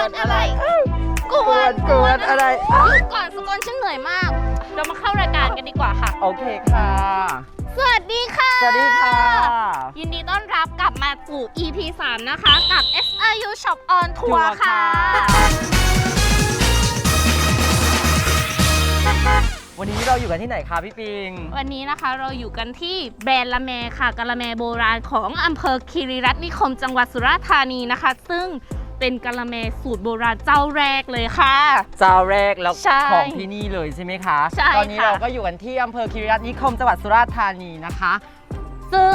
วนอะไรกกววนนกวนอะไร หยุดก่อนสกลฉันเหนื่อยมาก เรามาเข้ารายการกันดีกว่าค่ะ โอเคค่ะ สวัสดีค่ะ สวัสดีค่ะ ยินดีต้อนรับกลับมาสู่ EP 3 นะคะกับ SIU Shop on Tour ทัวร์ค่ะวันนี้เราอยู่กันที่ไหนคะพี่ปิง วันนี้นะคะเราอยู่กันที่แบรนด์ละแมค่ะกะละแมโบราณของอำเภอคีรีรัตน์นิคมจังหวัดสุราษฎร์ธานีนะคะ ซึ่ง เป็นกะละแมสูตรโบราณเจ้าแรกเลยค่ะ เจ้าแรกแล้วใช่ของที่นี่เลยใช่ไหมคะใช่ตอนนี้ค่ะ เราก็อยู่กันที่อำเภอคีรีรัตน์นิคมจังหวัดสุราษฎร์ธานีนะคะ ซึ่ง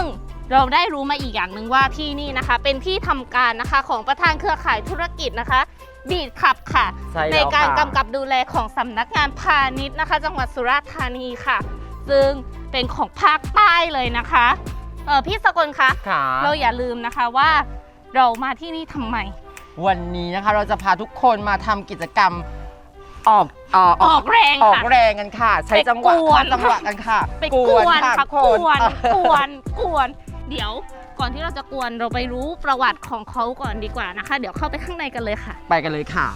เราได้รู้มาอีกอย่างหนึ่งว่าที่นี่นะคะ เป็นที่ทำการนะคะของประธานเครือข่ายธุรกิจนะคะบีดขับค่ะ ใช่แล้วการค่ะ กำกับดูแลของสำนักงานพาณิชย์นะคะ จังหวัดสุราษฎร์ธานีค่ะ ซึ่งเป็นของภาคใต้เลยนะคะเออพี่สกลคะ ค่ะ เราอย่าลืมนะคะว่าเรามาที่นี่ทำไม วันนี้นะคะ เราจะพาทุกคนมาทำกิจกรรมออกเออออกแรงออกค่ะ แรงกันค่ะ ใช้จังหวะไปกวนเข้าจังหวะกันค่ะไปกวนค่ะทุกควนเออกวน กวน เดี๋ยวก่อนที่เราจะกวนเราไปรู้ประวัติของเขาก่อนดีกว่านะคะ เดี๋ยวเข้าไปข้างในกันเลยค่ะ ไปกันเลยค่ะ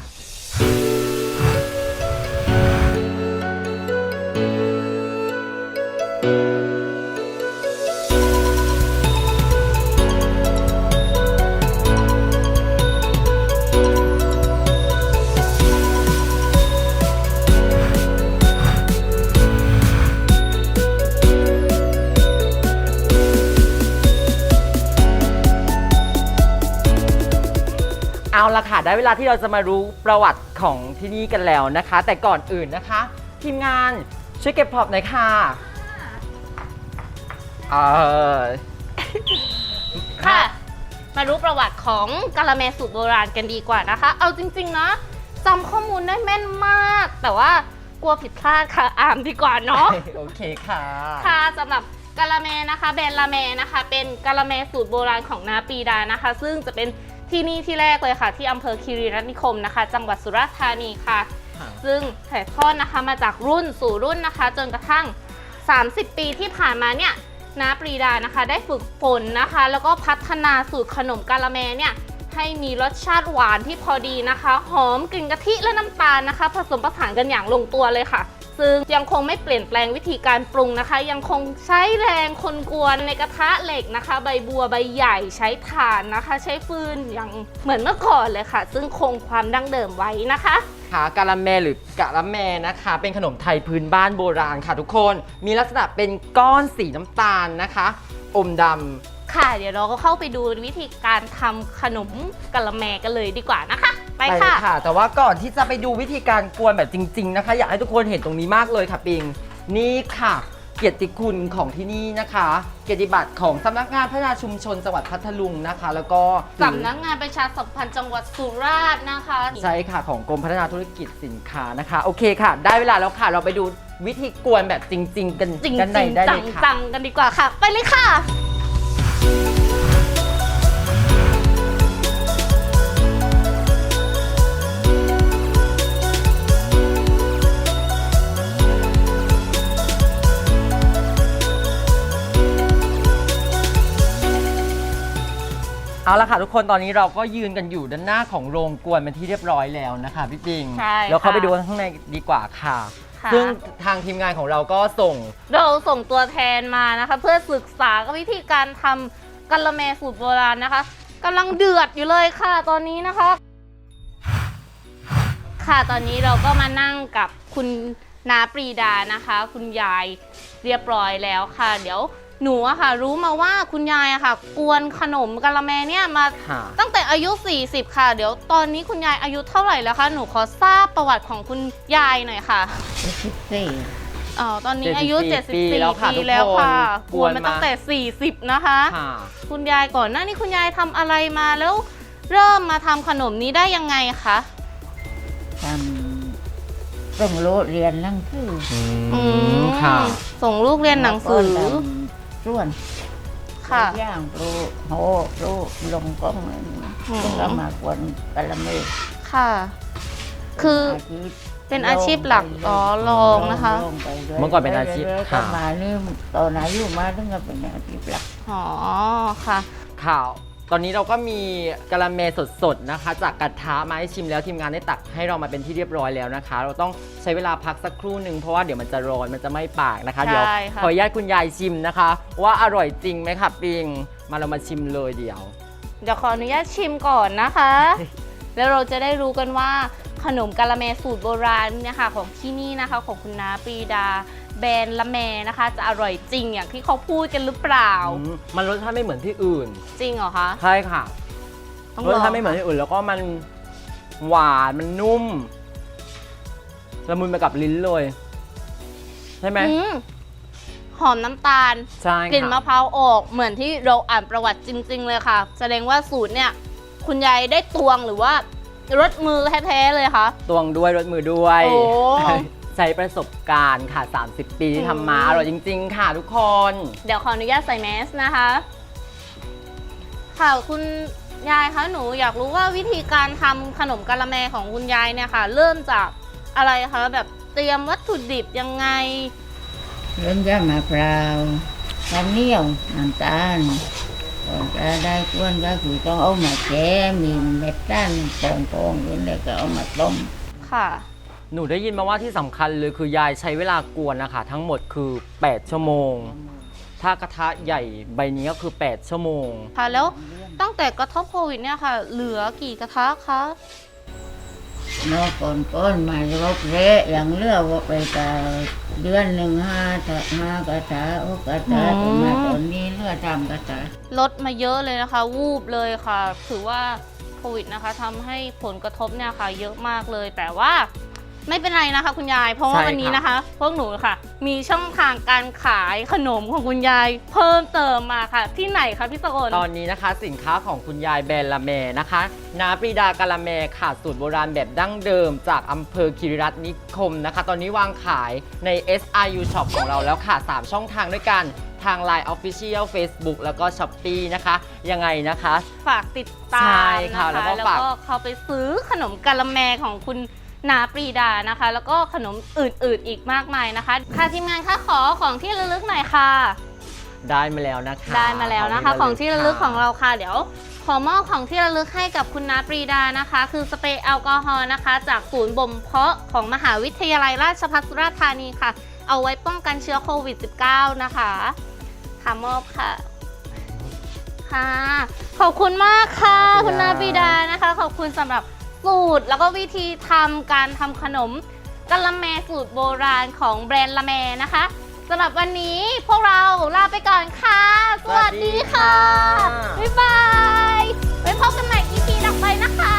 ได้เวลาที่เราจะมารู้ประวัติของที่นี่กันแล้วนะคะ แต่ก่อนอื่นนะคะ ทีมงานช่วยเก็บพร็อพหน่อยค่ะเออค่ะ มารู้ประวัติของกะละแมสูตรโบราณกันดีกว่านะคะ เอาจริงๆนะจำข้อมูลได้แม่นมาก แต่ว่ากลัวผิดพลาดค่ะอ่านดีกว่าเนาะ โอเคค่ะ ค่ะสำหรับกะละแมนะคะ แบรนด์ละแมนะคะ เป็นกะละแมสูตรโบราณของนาปีดานะคะ ซึ่งจะเป็น ที่นี่ที่แรกเลยค่ะ ที่อำเภอคีรีรัตน์นิคมนะคะ จังหวัดสุราษฎร์ธานีค่ะค่ะ ซึ่งถ่ายทอดนะคะมาจากรุ่นสู่รุ่นนะคะ จนกระทั่ง 30 ปีที่ผ่านมาเนี่ยนาปรีดานะคะ ได้ฝึกฝนนะคะ แล้วก็พัฒนาสูตรขนมกะละแมเนี่ยให้มีรสชาติหวานที่พอดีนะคะ หอมกลิ่นกะทิและน้ำตาลนะคะ ผสมผสานกันอย่างลงตัวเลยค่ะ ซึ่งยังคงไม่เปลี่ยนแปลงวิธีการปรุงนะคะ ยังคงใช้แรงคนกวนในกระทะเหล็กนะคะ ใบบัวใบใหญ่ใช้ถ่านนะคะ ใช้ฟืนอย่างเหมือนเมื่อก่อนเลยค่ะ ซึ่งคงความดั้งเดิมไว้นะคะค่ะกะละแมหรือกะละแมนะคะ เป็นขนมไทยพื้นบ้านโบราณค่ะทุกคน มีลักษณะเป็นก้อนสีน้ำตาลนะคะ อมดำค่ะ เดี๋ยวเราก็เข้าไปดูวิธีการทำขนมกะละแมกันเลยดีกว่านะคะ ไปไปค่ะเลยค่ะ แต่ว่าก่อนที่จะไปดูวิธีการกวนแบบจริง ๆ นะคะ อยากให้ทุกคนเห็นตรงนี้มากเลยค่ะปิง นี่ค่ะ เกียรติคุณของที่นี่นะคะ เกียรติบัตรของสำนักงานพัฒนาชุมชนจังหวัดพัทลุงนะคะ แล้วก็สำนักงานประชาสัมพันธ์จังหวัดสุราษฎร์นะคะ ใช่ค่ะ ของกรมพัฒนาธุรกิจสินค้านะคะ โอเคค่ะ ได้เวลาแล้วค่ะ เราไปดูวิธีกวนแบบจริง ๆ กันจริงกันในๆได้จัเลงยค่ะ จังๆกันดีกว่าค่ะ ไปเลยค่ะ เอาละค่ะทุกคนตอนนี้เราก็ยืนกันอยู่ด้านหน้าของโรงกวนเป็นที่เรียบร้อยแล้วนะคะพี่ปิงใช่แล้วเข้าค่ะ ไปดูกันข้างในดีกว่าค่ะ ค่ะซึ่งทางทีมงานของเราก็ส่ง เราส่งตัวแทนมานะคะ เพื่อศึกษาวิธีการทำกะละแมสูตรโบราณนะคะกำลังเดือดอยู่เลยค่ะตอนนี้นะคะ ค่ะตอนนี้เราก็มานั่งกับคุณนาปรีดานะคะ คุณยายเรียบร้อยแล้วค่ะ เดี๋ยว หนูอะค่ะ รู้มาว่าคุณยายอะค่ะ กวนขนมกะละแมเนี่ยมาค่ะตั้งแต่อายุ 40 ค่ะ เดี๋ยวตอนนี้คุณยายอายุเท่าไหร่แล้วคะหนูขอทราบประวัติของคุณยายหน่อยค่ะสี่ อ๋อตอนนี้อายุ 74 74ปีแล้วค่ะปีทุกแล้วค่ะคนกวนกวนมามาตั้งแต่ 40 นะคะ ค่ะ คุณยายก่อนหน้านี้คุณยายทำอะไรมาแล้ว เริ่มมาทำขนมนี้ได้ยังไงคะทำต้องโลดเรียนหนั่งคืออืมค่ะ ส่งลูกเรียนหนังสือ แล้วก็ทำส่วนค่ะย่างปลูกโหปลูกลงก้องอะไรนี่อืมต้องละมากวนกะละเมดค่ะ คือาชีพเป็นอาชีพหลักลงไปอ๋อลองนะคะลงไปรื่ยเมื่อก่อนเป็นอาชีพรื่ยๆค่ะก็มานี่ตอนอายุมาถึงก็เป็นอาชีพหลักอ๋อค่ะ ข่าว ตอนนี้เราก็มีกะละแมสดๆนะคะ จากกระทะมาให้ชิมแล้วทีมงานได้ตักให้เรามาเป็นที่เรียบร้อยแล้วนะคะ เราต้องใช้เวลาพักสักครู่หนึ่งเพราะว่าเดี๋ยวมันจะร้อนมันจะไหม่ปากนะคะใช่เดี๋ยวค่ะ ขออนุญาตคุณยายชิมนะคะ ว่าอร่อยจริงไหมคะปิงมาเรามาชิมเลยเดี๋ยว เดี๋ยวขออนุญาตชิมก่อนนะคะ แล้วเราจะได้รู้กันว่าขนมกะละแมสูตรโบราณเนี่ยค่ะของที่นี่นะคะ ของคุณน้าปรีดา แบรนด์ละแมนะคะ จะอร่อยจริงอย่างที่เขาพูดกันหรือเปล่า อืมมันรสชาติไม่เหมือนที่อื่น จริงเหรอคะใช่ค่ะ ต้องรลสองชาติไม่เหมือนที่อื่น แล้วก็มันหวานมันนุ่มละมุนไปกับลิ้นเลย ใช่ไหมอืมหอมน้ำตาล ใช่กลิ่นมะค่ะ พร้าวออกเหมือนที่เราอ่านประวัติจริง ๆ เลยค่ะ แสดงว่าสูตรเนี่ย คุณยายได้ตวงหรือว่ารสมือแท้ๆเลยค่ะ ตวงด้วยรสมือด้วย โอ้ ใช้ ประสบการณ์ค่ะ 30 ปีที่ทำมาอืมอร่อยจริง ๆ ค่ะทุกคน เดี๋ยวขออนุญาตใส่แมสนะคะ ค่ะคุณยายคะหนูอยากรู้ว่าวิธีการทำขนมกะละแมของคุณยายเนี่ยค่ะ เริ่มจากอะไรคะแบบเตรียมวัตถุดิบยังไง เรื่องย่ามะพร้าวข้าวเหนียวน้ำตาลก่อนจะได้กวนก็คือต้องเอามาแช่มีเม็ดด้านโป่งๆขึ้นแล้วก็เอามาต้มค่ะ หนูได้ยินมาว่าที่สำคัญเลยคือยายใช้เวลากวนนะคะ ทั้งหมดคือ 8 ชั่วโมง ถ้ากระทะใหญ่ใบนี้ก็คือ 8 ชั่วโมง ค่ะ แล้วตั้งแต่กระทบโควิดเนี่ยค่ะ เหลือกี่กระทะคะนอกก่อนก้อนมารบเละอย่างเลือกว่าไปแต่เดือนหนึ่งห้าถห้ากระถาโอกระถาแต่มาตอนนี้เลือกทำกระถาลดมาเยอะเลยนะคะ วูบเลยค่ะ ถือว่าโควิดนะคะทำให้ผลกระทบเนี่ยค่ะ เยอะมากเลยแต่ว่า ไม่เป็นไรนะคะ คุณยาย เพราะว่าใช่วันนี้ค่ะนะคะ พวกหนูค่ะ มีช่องทางการขายขนมของคุณยาย เพิ่มเติมมาค่ะ ที่ไหนคะพี่สกล ตอนนี้นะคะสินค้าของคุณยายแบรนด์ละแมนะคะนาปรีดากะละแมค่ะสูตรโบราณแบบดั้งเดิม จากอำเภอคิริรัตน์นิคมนะคะ ตอนนี้วางขายใน SRU Shop ของเราแล้วค่ะ 3 ช่องทางด้วยกันทาง Line Official Facebook แล้วก็ s h อ p e e นะคะ ยังไงนะคะ ฝากติดตาใช่มค่ะนะคะแล้วก็แล้วฝากก็เข้าไปซื้อขนมกะละแมของคุณ นาปรีดานะคะ แล้วก็ขนมอื่นๆอีกมากมายนะคะ ค่ะทีมงานคะขอของที่ระลึกหน่อยค่ะ ได้มาแล้วนะคะได้มาแล้วนะคะ ของที่ระลึกของค่ะเราค่ะ เดี๋ยว ขอมอบของที่ระลึกให้กับคุณนาปรีดานะคะ คือสเปรย์แอลกอฮอล์นะคะ จากศูนย์บ่มเพาะของมหาวิทยาลัยราชภัฏสุราษฎร์ธานีค่ะ เอาไว้ป้องกันเชื้อโควิด -19 นะคะค่ะมอบค่ะค่ะ ขอบคุณมากค่ะ คุณนาปรีดานะคะ ขอบคุณสำหรับ สูตร แล้วก็วิธีทำการทำขนมกะละแมสูตรโบราณของแบรนด์ละแมนะคะสำหรับวันนี้พวกเราลาไปก่อนค่ะ สวัสดีค่ะ บ๊ายบาย ไว้พบกันใหม่ EP ต่อไปนะคะ